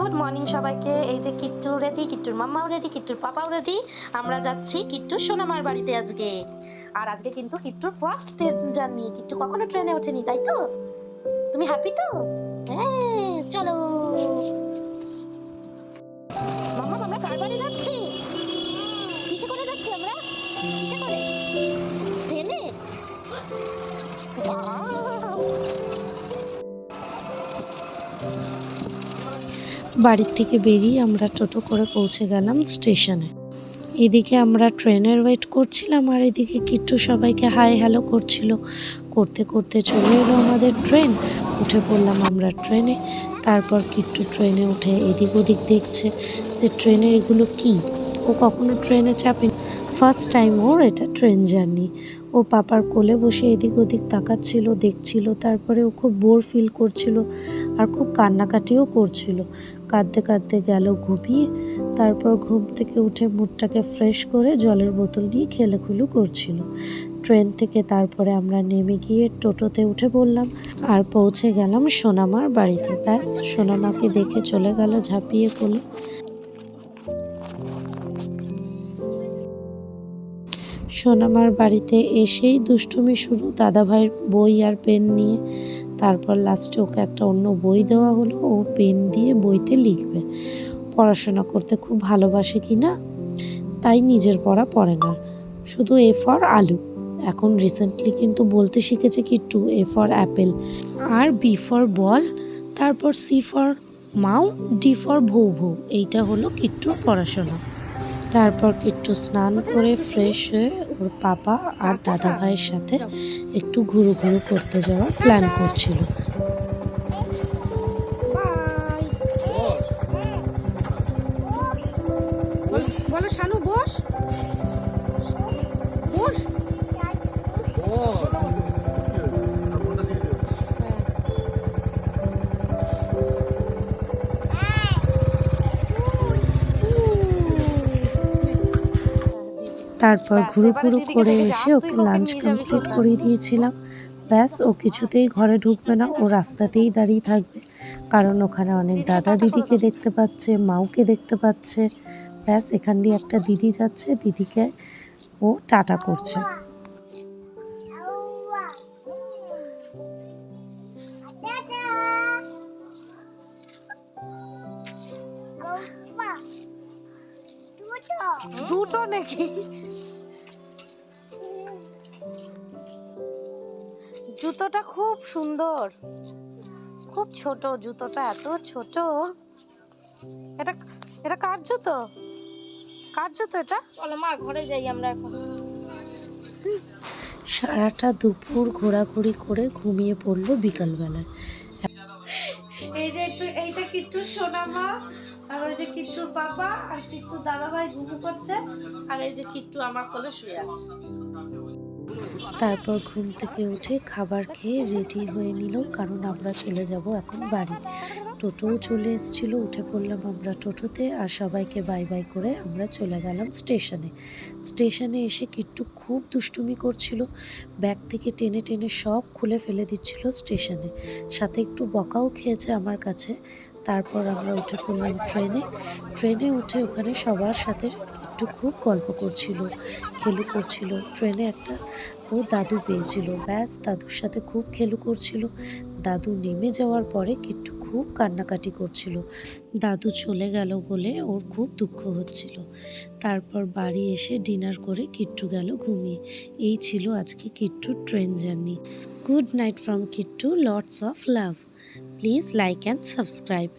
Good morning সবাইকে। এই যে কিট্টু রেডি কিট্টুর মাম্মাও রেডি কিট্টুর পাপাও রেডি আমরা যাচ্ছি কিট্টুর সোনামার বাড়িতে আজকে। আর আজকে কিন্তু কিট্টুর ফার্স্ট ট্রেন জার্নি কিট্টু কখনো ট্রেনে ওঠেনি, তাই তো? তুমি হ্যাপি তো? হ্যাঁ চলো। বাড়ির থেকে বেরিয়ে আমরা টোটো করে পৌঁছে গেলাম স্টেশনে। এদিকে আমরা ট্রেনের ওয়েট করছিলাম আর এদিকে কিট্টু সবাইকে হাই হ্যালো করছিল। করতে করতে চলে এলো আমাদের ট্রেন। উঠে পড়লাম আমরা ট্রেনে। তারপর কিট্টু ট্রেনে উঠে এদিক ওদিক দেখছে যে ট্রেনের এগুলো কি? ও কখনো ট্রেনে চাপেনি ফার্স্ট টাইম ওর এটা ট্রেন জার্নি। ও পাপার কোলে বসে এদিক ওদিক তাকাচ্ছিল, দেখছিল, তারপরে ও খুব বোর ফিল করছিল আর খুব কান্নাকাটিও করছিল। কাঁদতে কাঁদতে গেল ঘুমিয়ে তারপর ঘুম থেকে উঠে মুডটাকে ফ্রেশ করে জলের বোতল নিয়ে খেলে খুলু করছিল। ট্রেন থেকে তারপরে আমরা নেমে গিয়ে টোটোতে উঠে পড়লাম আর পৌঁছে গেলাম সোনামার বাড়িতে। ব্যাস, সোনামাকে দেখে চলে গেল ঝাঁপিয়ে কোলে সোনামার বাড়িতে এসেই দুষ্টুমি শুরু। দাদাভাইয়ের বই আর পেন নিয়ে তারপর লাস্টে ওকে একটা অন্য বই দেওয়া হলো। ও পেন দিয়ে বইতে লিখবে। পড়াশোনা করতে খুব ভালোবাসে কি না তাই নিজের পড়া পড়ে না। শুধু এ ফর আলু। এখন রিসেন্টলি কিন্তু বলতে শিখেছে কিট্টু এ ফর অ্যাপেল আর বি ফর বল তারপর সি ফর মাউ ডি ফর ভৌ ভৌ এইটা হলো কিট্টুর পড়াশোনা। তারপর একটু স্নান করে ফ্রেশ হয়ে ওর পাপা আর দাদা ভাইয়ের সাথে একটু ঘুরু ঘুরু করতে যাওয়ার প্ল্যান করছিল। তারপর ঘুরু ঘুরু করে এসে ওকে লাঞ্চ কমপ্লিট করে দিয়েছিলাম। ব্যাস ও কিছুতেই ঘরে ঢুকবে না ও রাস্তাতেই দাঁড়িয়ে থাকবে। কারণ ওখানে অনেক দাদা দিদিকে দেখতে পাচ্ছে মাউকে দেখতে পাচ্ছে। ব্যাস এখান দিয়ে একটা দিদি যাচ্ছে দিদিকে ও টাটা করছে। দুটো নাকি? জুতোটা খুব সুন্দর। খুব ছোট জুতোটা এত ছোট। এটা এটা কার জুতো? কার জুতো এটা? চলো মা ঘরে যাই আমরা এখন। সারাটা দুপুর ঘোরাঘুরি করে ঘুমিয়ে পড়ল বিকালবেলায়। এই যে একটু এইটা কিট্টুর সোনা মা? আর ওই যে কিট্টুর বাবা আর কিট্টুর দাদা ভাই ঘুমু করছে, আর এই যে কিট্টু আমার কোলে শুয়ে আছে। তারপর ঘুম থেকে উঠে খাবার খেয়ে রেডি হয়ে নিল, কারণ আমরা চলে যাব এখন বাড়ি। টোটোও চলে এসেছিল, উঠে পড়লাম আমরা টোটোতে আর সবাইকে বাই বাই করে আমরা চলে গেলাম স্টেশনে। স্টেশনে এসে কিট্টু খুব দুষ্টুমি করছিল, ব্যাগ থেকে টেনে টেনে সব খুলে ফেলে দিচ্ছিল স্টেশনে। সাথে একটু বকাও খেয়েছে আমার কাছে তারপর আমরা উঠে পড়লাম ট্রেনে। ট্রেনে উঠে ওখানে সবার সাথে একটু খুব গল্প করছিল, খেলু করছিল। ট্রেনে একটা ও দাদু পেয়েছিল। ব্যাস, দাদুর সাথে খুব খেলু করছিল। দাদু নেমে যাওয়ার পরে কিট্টু খুব কান্নাকাটি করছিল। দাদু চলে গেল বলে ওর খুব দুঃখ হচ্ছিল। তারপর বাড়ি এসে ডিনার করে কিট্টু গেল ঘুমিয়ে। এই ছিল আজকে কিট্টুর train journey. Good night from Kittu, lots of love. Please like and subscribe.